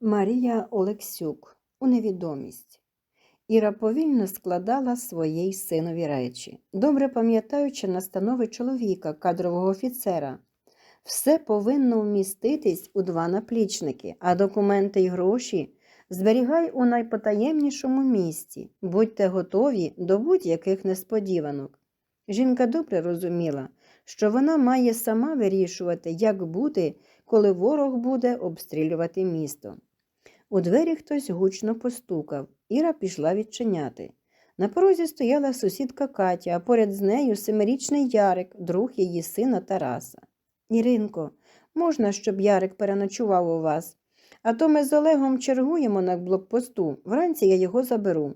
Марія Олексюк у невідомість. Іра повільно складала своїй синові речі, добре пам'ятаючи настанови чоловіка, кадрового офіцера. Все повинно вміститись у два наплічники, а документи й гроші зберігай у найпотаємнішому місці, будьте готові до будь-яких несподіванок. Жінка добре розуміла, що вона має сама вирішувати, як бути, коли ворог буде обстрілювати місто. У двері хтось гучно постукав. Іра пішла відчиняти. На порозі стояла сусідка Катя, а поряд з нею семирічний Ярик, друг її сина Тараса. Іринко, можна, щоб Ярик переночував у вас? А то ми з Олегом чергуємо на блокпосту. Вранці я його заберу.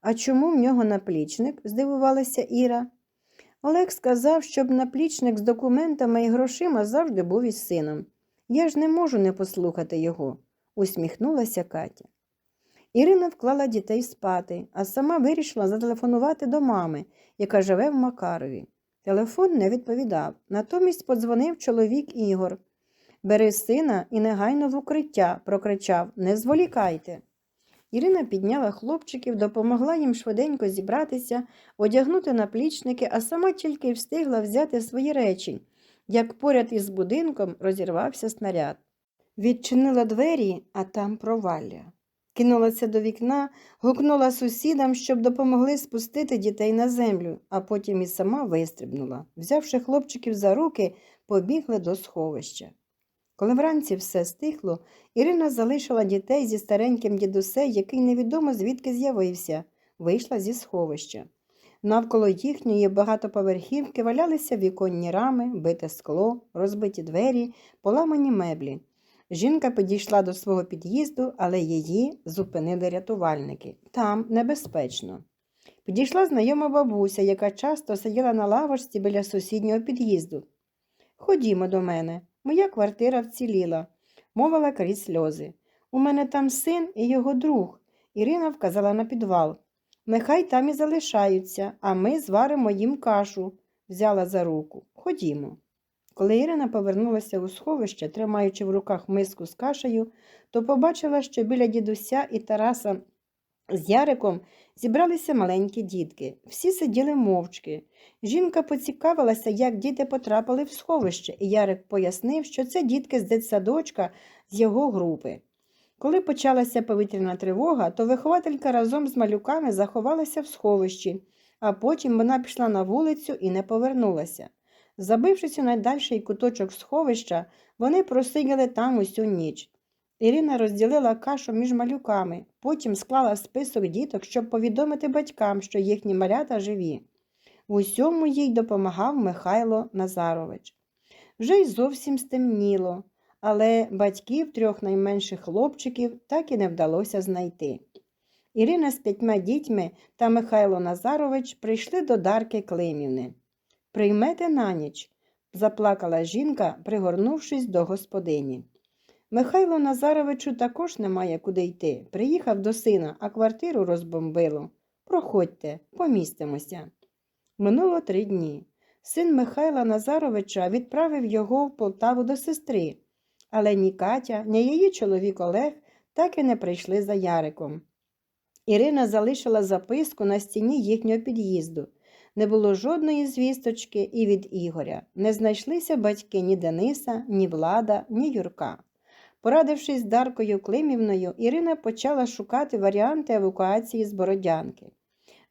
А чому в нього наплічник? здивувалася Іра. Олег сказав, щоб наплічник з документами і грошима завжди був із сином. Я ж не можу не послухати його, усміхнулася Катя. Ірина вклала дітей спати, а сама вирішила зателефонувати до мами, яка живе в Макарові. Телефон не відповідав. Натомість подзвонив чоловік Ігор. Бери сина і негайно в укриття, прокричав Не зволікайте. Ірина підняла хлопчиків, допомогла їм швиденько зібратися, одягнути наплічники, а сама тільки встигла взяти свої речі, як поряд із будинком розірвався снаряд. Відчинила двері, а там провалля. Кинулася до вікна, гукнула сусідам, щоб допомогли спустити дітей на землю, а потім і сама вистрибнула. Взявши хлопчиків за руки, побігли до сховища. Коли вранці все стихло, Ірина залишила дітей зі стареньким дідусем, який невідомо звідки з'явився, вийшла зі сховища. Навколо їхньої багатоповерхівки валялися віконні рами, бите скло, розбиті двері, поламані меблі. Жінка підійшла до свого під'їзду, але її зупинили рятувальники. Там небезпечно. Підійшла знайома бабуся, яка часто сиділа на лавочці біля сусіднього під'їзду. Ходімо до мене, моя квартира вціліла, мовила крізь сльози. У мене там син і його друг. Ірина вказала на підвал. Нехай там і залишаються, а ми зваримо їм кашу, взяла за руку. Ходімо. Коли Ірина повернулася у сховище, тримаючи в руках миску з кашею, то побачила, що біля дідуся і Тараса з Яриком зібралися маленькі дітки. Всі сиділи мовчки. Жінка поцікавилася, як діти потрапили в сховище, і Ярик пояснив, що це дітки з дитсадочка з його групи. Коли почалася повітряна тривога, то вихователька разом з малюками заховалася в сховищі, а потім вона пішла на вулицю і не повернулася. Забившись у найдальший куточок сховища, вони просиділи там усю ніч. Ірина розділила кашу між малюками, потім склала список діток, щоб повідомити батькам, що їхні малята живі. В усьому їй допомагав Михайло Назарович. Вже й зовсім стемніло, але батьків трьох найменших хлопчиків так і не вдалося знайти. Ірина з п'ятьма дітьми та Михайло Назарович прийшли до Дарки Климівни. Приймете на ніч, заплакала жінка, пригорнувшись до господині. Михайло Назаровичу також немає куди йти. Приїхав до сина, а квартиру розбомбило. Проходьте, помістимося. Минуло три дні. Син Михайла Назаровича відправив його в Полтаву до сестри, але ні Катя, ні її чоловік Олег так і не прийшли за Яриком. Ірина залишила записку на стіні їхнього під'їзду. Не було жодної звісточки і від Ігоря. Не знайшлися батьки ні Дениса, ні Влада, ні Юрка. Порадившись з Даркою Климівною, Ірина почала шукати варіанти евакуації з Бородянки.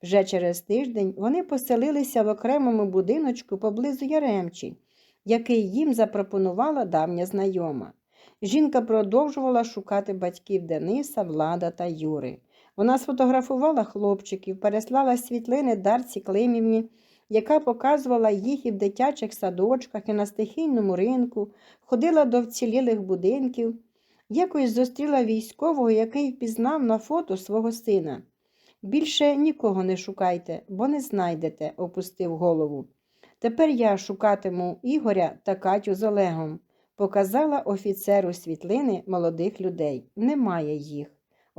Вже через тиждень вони поселилися в окремому будиночку поблизу Яремчі, який їм запропонувала давня знайома. Жінка продовжувала шукати батьків Дениса, Влада та Юри. Вона сфотографувала хлопчиків, переслала світлини Дарці Климівні, яка показувала їх і в дитячих садочках, і на стихійному ринку, ходила до вцілілих будинків. Якось зустріла військового, який впізнав на фото свого сина. Більше нікого не шукайте, бо не знайдете, опустив голову. Тепер я шукатиму Ігоря та Катю з Олегом, показала офіцеру світлини молодих людей. Немає їх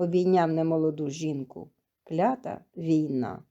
обійняв немолоду жінку. Клята війна.